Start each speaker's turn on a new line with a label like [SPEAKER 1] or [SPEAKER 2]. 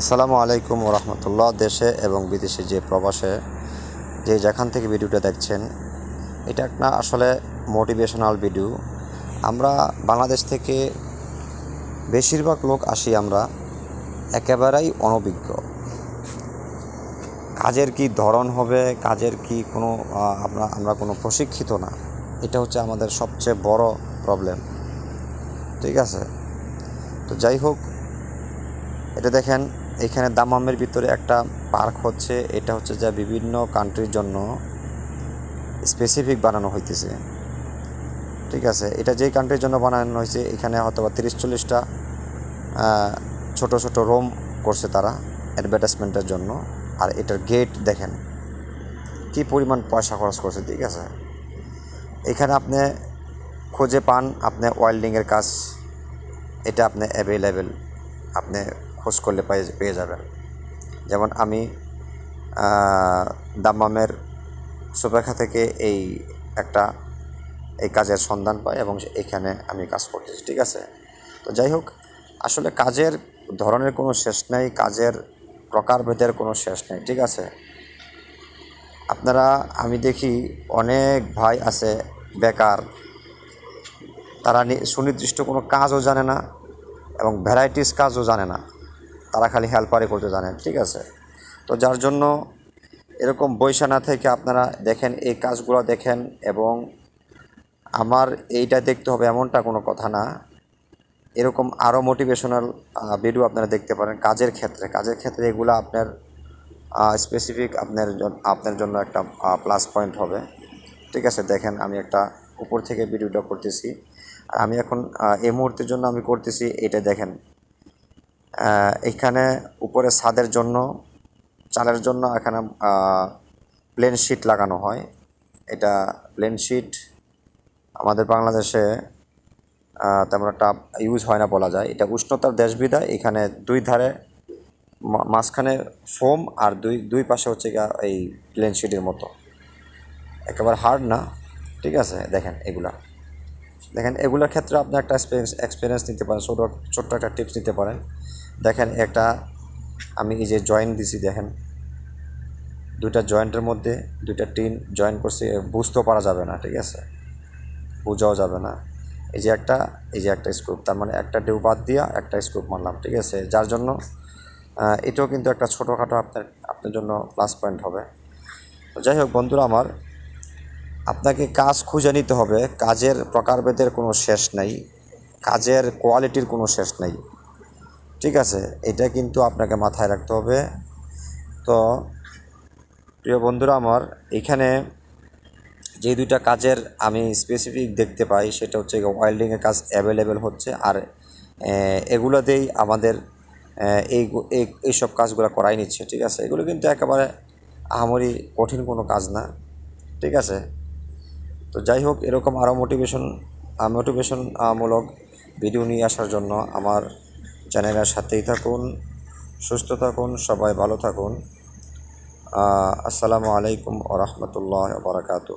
[SPEAKER 1] আসসালামু আলাইকুম রহমতুল্লাহ দেশে এবং বিদেশে যে প্রবাসে যে যেখান থেকে ভিডিওটা দেখছেন, এটা একটা আসলে মোটিভেশনাল ভিডিও আমরা বাংলাদেশ থেকে বেশিরভাগ লোক আসি আমরা একেবারেই অনভিজ্ঞ। কাজের কি ধরন হবে, কাজের কি কোনো আমরা আমরা কোনো প্রশিক্ষিত না, এটা হচ্ছে আমাদের সবচেয়ে বড় প্রবলেম ঠিক আছে? তো যাই হোক, এটা দেখেন এখানে দামামের ভিতরে একটা পার্ক হচ্ছে, এটা হচ্ছে যা বিভিন্ন কান্ট্রির জন্য স্পেসিফিক বানানো হইতেছে। ঠিক আছে, এটা যেই কান্ট্রির জন্য বানানো হয়েছে এখানে হয়তো বা তিরিশ চল্লিশটা ছোট ছোট রোম করছে তারা অ্যাডভার্টাইজমেন্টের জন্য। আর এটার গেট দেখেন, কি পরিমাণ পয়সা খরচ করছে, ঠিক আছে। এখানে আপনি খুঁজে পান, আপনি ওয়েল্ডিংয়ের কাজ, এটা আপনি অ্যাভেলেবেল আপনি করলে পেয়ে পেয়ে যাবেন যেমন আমি দাম্মামের সুপেখা থেকে এই একটা, এই কাজের সন্ধান পাই এবং এখানে আমি কাজ করতেছি, ঠিক আছে? তো যাই হোক, আসলে কাজের ধরনের কোনো শেষ নেই, কাজের প্রকারভেদের কোনো শেষ নেই, ঠিক আছে? আপনারা, আমি দেখি অনেক ভাই আছে বেকার, তারা সুনির্দিষ্ট কোনো কাজও জানে না এবং ভ্যারাইটিস কাজও জানে না। তারা খালি হেল্পারে করতে জানেন, ঠিক আছে? তো যার জন্য এরকম বৈশা না থেকে আপনারা দেখেন, এই কাজগুলো দেখেন এবং আমার এইটা দেখতে হবে এমনটা কোনো কথা না। এরকম আরও মোটিভেশনাল ভিডিও আপনারা দেখতে পারেন কাজের ক্ষেত্রে। কাজের ক্ষেত্রে এগুলো আপনার স্পেসিফিক আপনার আপনার জন্য একটা প্লাস পয়েন্ট হবে। ঠিক আছে, দেখেন আমি একটা উপর থেকে ভিডিওটা করতেছি। আমি এখন এই মুহূর্তের জন্য আমি করতেছি এটা দেখেন। এখানে উপরে ছাদের জন্য, চালের জন্য এখানে প্লেন শিট লাগানো হয়। এটা প্লেন শিট আমাদের বাংলাদেশে তেমন একটা ইউজ হয় না বলা যায়। এটা উষ্ণতার দেশ বিধায় এখানে দুই ধারে মাঝখানে ফোম আর দুই দুই পাশে হচ্ছে এই প্লেন শিটের মতো। একেবারে হার্ড না, ঠিক আছে? দেখেন এগুলা। দেখেন, এগুলোর ক্ষেত্রে আপনি একটা এক্সপিরিয়েন্স এক্সপিরিয়েন্স নিতে পারেন। ছোটো, ছোট্ট একটা টিপস নিতে পারেন। দেখেন একটা, আমি এই যে জয়েন্ট দিছি দেখেন। দুইটা জয়েন্টের মধ্যে দুইটা টিন জয়েন করছি বুঝতেও পারা যাবে না, ঠিক আছে? বোঝাও যাবে না। এই যে একটা, এই যে একটা স্ক্রুপ তার মানে একটা ডিউ বাদ দিয়া একটা স্ক্রুপ মারলাম, ঠিক আছে? যার জন্য এটাও কিন্তু একটা ছোটোখাটো আপনার আপনার জন্য প্লাস পয়েন্ট হবে। যাই হোক বন্ধুরা আমার, আপনাকে কাজ খুঁজে নিতে হবে, কাজের প্রকারভেদের কোনো শেষ নেই, কাজের কোয়ালিটির কোনো শেষ নেই। ঠিক আছে, এটা কিন্তু আপনাকে মাথায় রাখতে হবে। তো, প্রিয় বন্ধুরা আমার, এখানে যে দুইটা কাজের আমি স্পেসিফিক দেখতে পাই, সেটা হচ্ছে ওয়েল্ডিংয়ের কাজ অ্যাভেলেবেল হচ্ছে, আর এগুলোতেই আমাদের এই এই, এইসব কাজগুলো করাই নিচ্ছে, ঠিক আছে? এগুলো কিন্তু একেবারে আহামরি কঠিন কোনো কাজ না, ঠিক আছে? তো যাই হোক, এরকম আরও মোটিভেশন মোটিভেশন মূলক ভিডিও নিয়ে আসার জন্য আমার চ্যানেলের সাথেই থাকুন সুস্থ থাকুন সবাই ভালো থাকুন। আসসালামু আলাইকুম ও রহমতুল্লাহ বারাকাতু